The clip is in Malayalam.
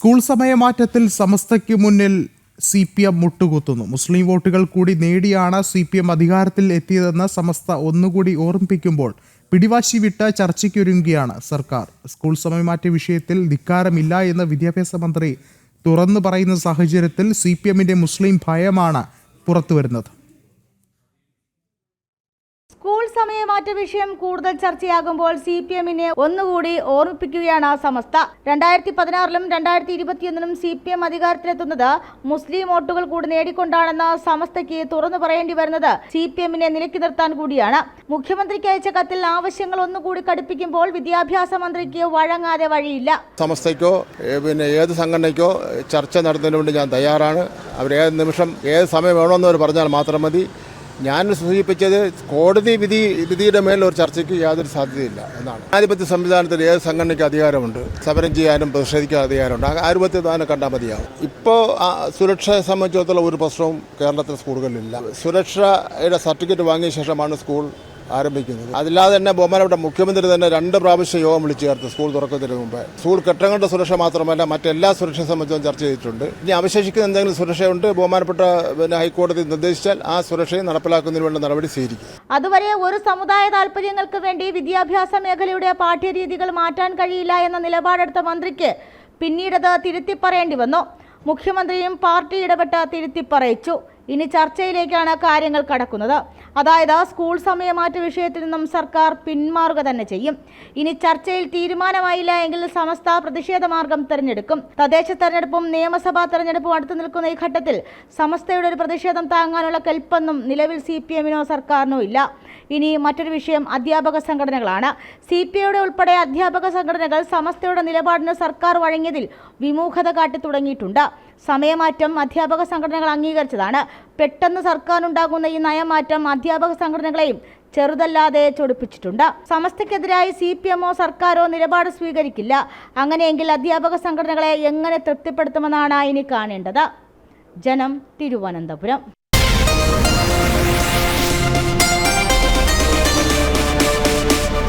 സ്കൂൾ സമയമാറ്റത്തിൽ സമസ്തയ്ക്ക് മുന്നിൽ സി പി എം മുട്ടുകുത്തുന്നു. മുസ്ലിം വോട്ടുകൾ കൂടി നേടിയാണ് സി പി എം അധികാരത്തിൽ എത്തിയതെന്ന് സമസ്ത ഒന്നുകൂടി ഓർമ്മിപ്പിക്കുമ്പോൾ പിടിവാശി വിട്ട് ചർച്ചയ്ക്കൊരുങ്ങുകയാണ് സർക്കാർ. സ്കൂൾ സമയമാറ്റ വിഷയത്തിൽ ധിക്കാരമില്ല എന്ന് വിദ്യാഭ്യാസ മന്ത്രി തുറന്നു പറയുന്ന സാഹചര്യത്തിൽ സി പി എമ്മിന്റെ മുസ്ലിം ഭയമാണ് പുറത്തുവരുന്നത്. സ്കൂൾ സമയമാറ്റ വിഷയം കൂടുതൽ ചർച്ചയാകുമ്പോൾ സി പി എമ്മിനെ ഒന്നുകൂടി ഓർമ്മിപ്പിക്കുകയാണ് സമസ്ത. രണ്ടായിരത്തി പതിനാറിലും രണ്ടായിരത്തി ഇരുപത്തിയൊന്നിലും സി പി എം അധികാരത്തിലെത്തുന്നത് മുസ്ലിം വോട്ടുകൾ കൂടി നേടിക്കൊണ്ടാണെന്ന് സമസ്തയ്ക്ക് തുറന്നു പറയേണ്ടി വരുന്നത് സി പി എമ്മിനെ നിലക്കി നിർത്താൻ കൂടിയാണ്. മുഖ്യമന്ത്രിക്ക് അയച്ച കത്തിൽ ആവശ്യങ്ങൾ ഒന്നുകൂടി കടുപ്പിക്കുമ്പോൾ വിദ്യാഭ്യാസ മന്ത്രിക്ക് വഴങ്ങാതെ വഴിയില്ല. സമസ്തയ്ക്കോ പിന്നെ ഏത് സംഘടനയ്ക്കോ ചർച്ച നടത്തുന്നതിന് വേണ്ടി ഞാൻ തയ്യാറാണ്. അവർ ഏത് നിമിഷം ഏത് സമയം വേണമെന്ന് അവർ പറഞ്ഞാൽ മാത്രം മതി. ഞാൻ സൂചിപ്പിച്ചത് കോടതി വിധി വിധിയുടെ മേലുള്ള ഒരു ചർച്ചയ്ക്ക് യാതൊരു സാധ്യതയില്ല എന്നാണ്. ജനാധിപത്യ സംവിധാനത്തിൽ ഏത് സംഘടനയ്ക്ക് അധികാരമുണ്ട്? സമരം ചെയ്യാനും പ്രതിഷേധിക്കാൻ അധികാരമുണ്ട്? ആധിപത്യ ദാനം കണ്ടാൽ മതിയാവും. ഇപ്പോൾ സുരക്ഷയെ സംബന്ധിച്ചിടത്തോളം ഒരു പ്രശ്നവും കേരളത്തിലെ സ്കൂളുകളിലില്ല. സുരക്ഷയുടെ സർട്ടിഫിക്കറ്റ് വാങ്ങിയ ശേഷമാണ് സ്കൂൾ ആരംഭിക്കുന്നത്. അതില്ലാതെ തന്നെ ബഹുമാനപ്പെട്ട മുഖ്യമന്ത്രി തന്നെ രണ്ട് പ്രാവശ്യം യോഗം വിളിച്ചു ചേർത്ത് സ്കൂൾ തുറക്കുന്നതിന് മുമ്പ്. സ്കൂൾ കെട്ടിടങ്ങളുടെ സുരക്ഷ മാത്രമല്ല മറ്റെല്ലാ സുരക്ഷ സംബന്ധിച്ചും ചർച്ച ചെയ്തിട്ടുണ്ട്. ഇനി അവശേഷിക്കുന്ന എന്തെങ്കിലും സുരക്ഷയുണ്ട്? ബഹുമാനപ്പെട്ട പിന്നെ ഹൈക്കോടതി നിർദ്ദേശിച്ചാൽ ആ സുരക്ഷയെ നടപ്പിലാക്കുന്നതിന് വേണ്ട നടപടി സ്വീകരിക്കും. അതുവരെ ഒരു സമുദായ താല്പര്യങ്ങൾക്ക് വേണ്ടി വിദ്യാഭ്യാസ മേഖലയുടെ പാഠ്യരീതികൾ മാറ്റാൻ കഴിയില്ല എന്ന നിലപാടെടുത്ത മന്ത്രിക്ക് പിന്നീടത് തിരുത്തിപ്പറയേണ്ടി വന്നു. മുഖ്യമന്ത്രിയും പാർട്ടി ഇടപെട്ട് തിരുത്തിപ്പറയിച്ചു. ഇനി ചർച്ചയിലേക്കാണ് കാര്യങ്ങൾ കടക്കുന്നത്. അതായത് സ്കൂൾ സമയമാറ്റ വിഷയത്തിൽ നിന്നും സർക്കാർ പിന്മാറുക തന്നെ ചെയ്യും. ഇനി ചർച്ചയിൽ തീരുമാനമായില്ല എങ്കിൽ സമസ്ത പ്രതിഷേധ മാർഗം തെരഞ്ഞെടുക്കും. തദ്ദേശ തെരഞ്ഞെടുപ്പും നിയമസഭാ തെരഞ്ഞെടുപ്പും അടുത്തു നിൽക്കുന്ന ഈ ഘട്ടത്തിൽ സമസ്തയുടെ ഒരു പ്രതിഷേധം താങ്ങാനുള്ള കെൽപ്പൊന്നും നിലവിൽ സി പി എമ്മിനോ സർക്കാരിനോ ഇല്ല. ഇനി മറ്റൊരു വിഷയം അധ്യാപക സംഘടനകളാണ്. സി പി ഐയുടെ ഉൾപ്പെടെ അധ്യാപക സംഘടനകൾ സമസ്തയുടെ നിലപാടിന് സർക്കാർ വഴങ്ങിയതിൽ വിമുഖത കാട്ടി തുടങ്ങിയിട്ടുണ്ട് സമയമാറ്റം അധ്യാപക സംഘടനകൾ അംഗീകരിച്ചതാണ്. പെട്ടെന്ന് സർക്കാർ ഉണ്ടാകുന്ന ഈ നയമാറ്റം അധ്യാപക സംഘടനകളെയും ചെറുതല്ലാതെ ചൊടിപ്പിച്ചിട്ടുണ്ട്. സമസ്തയ്ക്കെതിരായി സി പി എമ്മോ സർക്കാരോ നിലപാട് സ്വീകരിക്കില്ല. അങ്ങനെയെങ്കിൽ അധ്യാപക സംഘടനകളെ എങ്ങനെ തൃപ്തിപ്പെടുത്തുമെന്നാണ് ഇനി കാണേണ്ടത്. ജനം തിരുവനന്തപുരം.